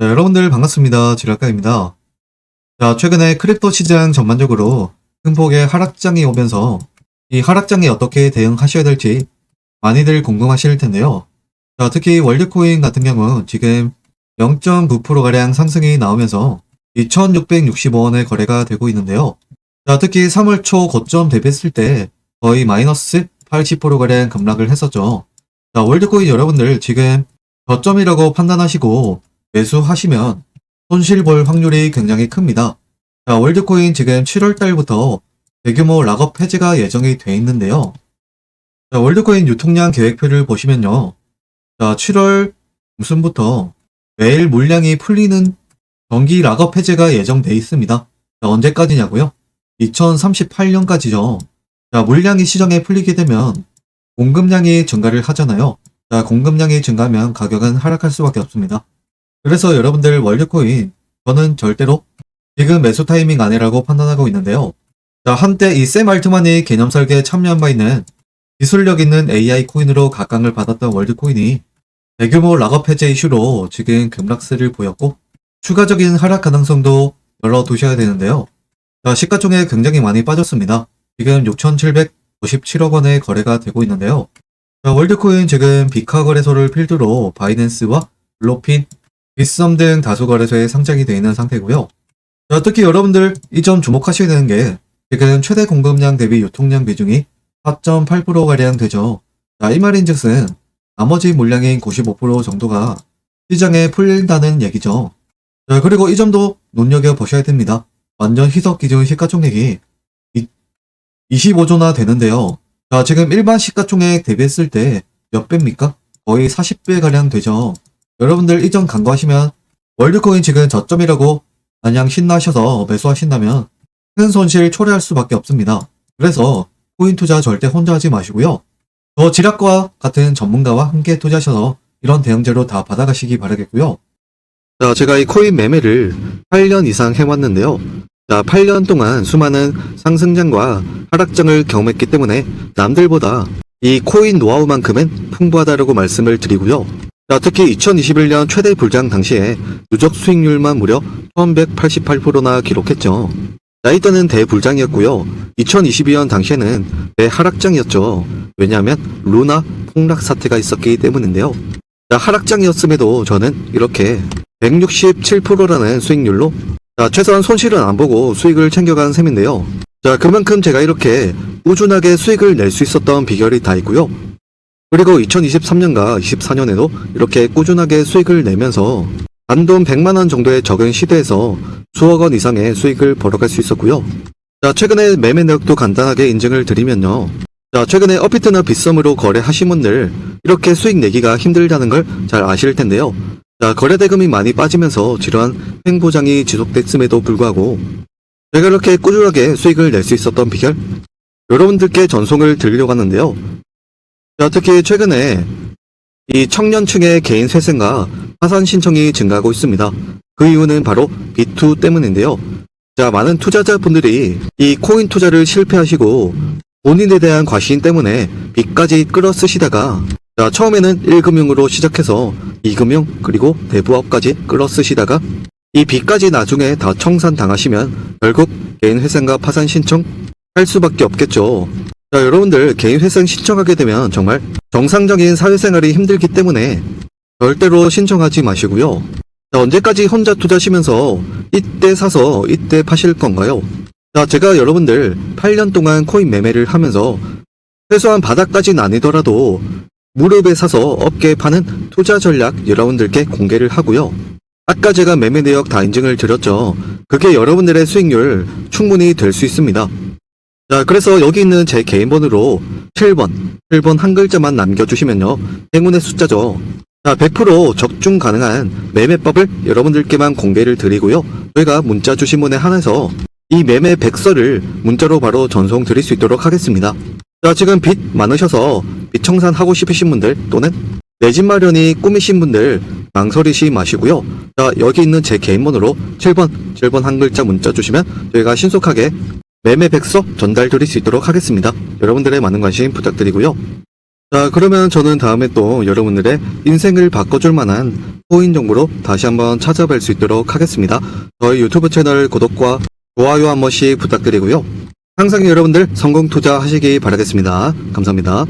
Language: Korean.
네, 여러분들 반갑습니다. 지락가입니다. 자, 최근에 크립토 시장 전반적으로 큰 폭의 하락장이 오면서 이 하락장에 어떻게 대응하셔야 될지 많이들 궁금하실 텐데요. 자, 특히 월드코인 같은 경우 지금 0.9%가량 상승이 나오면서 2,665원의 거래가 되고 있는데요. 자, 특히 3월 초 고점 대비했을 때 거의 마이너스 80%가량 급락을 했었죠. 자, 월드코인 여러분들 지금 저점이라고 판단하시고 매수하시면 손실 볼 확률이 굉장히 큽니다. 자, 월드코인 지금 7월 달부터 대규모 락업 해제가 예정이 돼 있는데요. 자, 월드코인 유통량 계획표를 보시면요. 자, 7월 중순부터 매일 물량이 풀리는 정기 락업 해제가 예정돼 있습니다. 자, 언제까지냐고요? 2038년까지죠. 자, 물량이 시장에 풀리게 되면 공급량이 증가를 하잖아요. 자, 공급량이 증가하면 가격은 하락할 수밖에 없습니다. 그래서 여러분들 월드코인 저는 절대로 지금 매수 타이밍 아니라고 판단하고 있는데요. 자, 한때 이 샘 알트만이 개념 설계에 참여한 바 있는 기술력 있는 AI 코인으로 각광을 받았던 월드코인이 대규모 락업 해제 이슈로 지금 급락세를 보였고 추가적인 하락 가능성도 열어두셔야 되는데요. 자, 시가총액 굉장히 많이 빠졌습니다. 지금 6,757억 원의 거래가 되고 있는데요. 자, 월드코인 지금 비카 거래소를 필두로 바이낸스와 블로핀, 빗썸 등 다수 거래소에 상장이 되어 있는 상태고요. 자, 특히 여러분들 이 점 주목하셔야 되는 게 지금 최대 공급량 대비 유통량 비중이 4.8%가량 되죠. 자, 이 말인 즉슨 나머지 물량인 95% 정도가 시장에 풀린다는 얘기죠. 자, 그리고 이 점도 눈여겨보셔야 됩니다. 완전 희석 기준 시가총액이 25조나 되는데요. 자, 지금 일반 시가총액 대비했을 때 몇 배입니까? 거의 40배가량 되죠. 여러분들 이점 간과하시면 월드코인 지금 저점이라고 마냥 신나셔서 매수하신다면 큰 손실 초래할 수밖에 없습니다. 그래서 코인 투자 절대 혼자 하지 마시고요. 더 지략과 같은 전문가와 함께 투자하셔서 이런 대응제로 다 받아가시기 바라겠고요. 자, 제가 이 코인 매매를 8년 이상 해왔는데요. 자, 8년 동안 수많은 상승장과 하락장을 경험했기 때문에 남들보다 이 코인 노하우만큼은 풍부하다라고 말씀을 드리고요. 자, 특히 2021년 최대 불장 당시에 누적 수익률만 무려 1188%나 기록했죠. 자, 이때는 대불장이었고요. 2022년 당시에는 대하락장이었죠. 왜냐하면 루나 폭락 사태가 있었기 때문인데요. 자, 하락장이었음에도 저는 이렇게 167%라는 수익률로 자, 최소한 손실은 안 보고 수익을 챙겨간 셈인데요. 자, 그만큼 제가 이렇게 꾸준하게 수익을 낼 수 있었던 비결이 다 있고요. 그리고 2023년과 24년에도 이렇게 꾸준하게 수익을 내면서 단돈 100만원 정도의 적은 시대에서 수억 원 이상의 수익을 벌어갈 수 있었고요. 자, 최근에 매매 내역도 간단하게 인증을 드리면요. 자, 최근에 어피트나 빗썸으로 거래하신 분들 이렇게 수익 내기가 힘들다는 걸 잘 아실 텐데요. 자, 거래 대금이 많이 빠지면서 지러한 횡보장이 지속됐음에도 불구하고 제가 이렇게 꾸준하게 수익을 낼 수 있었던 비결 여러분들께 전송을 드리려고 하는데요. 자, 특히 최근에 이 청년층의 개인 세생과 파산 신청이 증가하고 있습니다. 그 이유는 바로 비투 때문인데요. 자, 많은 투자자분들이 이 코인 투자를 실패하시고 본인에 대한 과신 때문에 빚까지 끌어 쓰시다가 자, 처음에는 1금융으로 시작해서 2금융 그리고 대부업까지 끌어 쓰시다가 이 빚까지 나중에 다 청산 당하시면 결국 개인 회생과 파산 신청 할 수밖에 없겠죠. 자, 여러분들 개인 회생 신청하게 되면 정말 정상적인 사회생활이 힘들기 때문에 절대로 신청하지 마시고요. 자, 언제까지 혼자 투자하시면서 이때 사서 이때 파실 건가요? 자, 제가 여러분들 8년 동안 코인 매매를 하면서 최소한 바닥까지는 아니더라도 무릎에 사서 업계에 파는 투자 전략 여러분들께 공개를 하고요. 아까 제가 매매 내역 다 인증을 드렸죠. 그게 여러분들의 수익률 충분히 될 수 있습니다. 자, 그래서 여기 있는 제 개인 번호로 7번, 7번 한 글자만 남겨주시면요. 행운의 숫자죠. 자, 100% 적중 가능한 매매법을 여러분들께만 공개를 드리고요. 저희가 문자 주신 분에 한해서 이 매매 백서를 문자로 바로 전송 드릴 수 있도록 하겠습니다. 자, 지금 빚 많으셔서 빚 청산하고 싶으신 분들 또는 내 집 마련이 꿈이신 분들 망설이시 마시고요. 자, 여기 있는 제 개인 번호로 7번, 7번 한 글자 문자 주시면 저희가 신속하게 매매 백서 전달 드릴 수 있도록 하겠습니다. 여러분들의 많은 관심 부탁드리고요. 자, 그러면 저는 다음에 또 여러분들의 인생을 바꿔줄 만한 코인 정보로 다시 한번 찾아뵐 수 있도록 하겠습니다. 저희 유튜브 채널 구독과 좋아요 한 번씩 부탁드리고요. 항상 여러분들 성공 투자하시기 바라겠습니다. 감사합니다.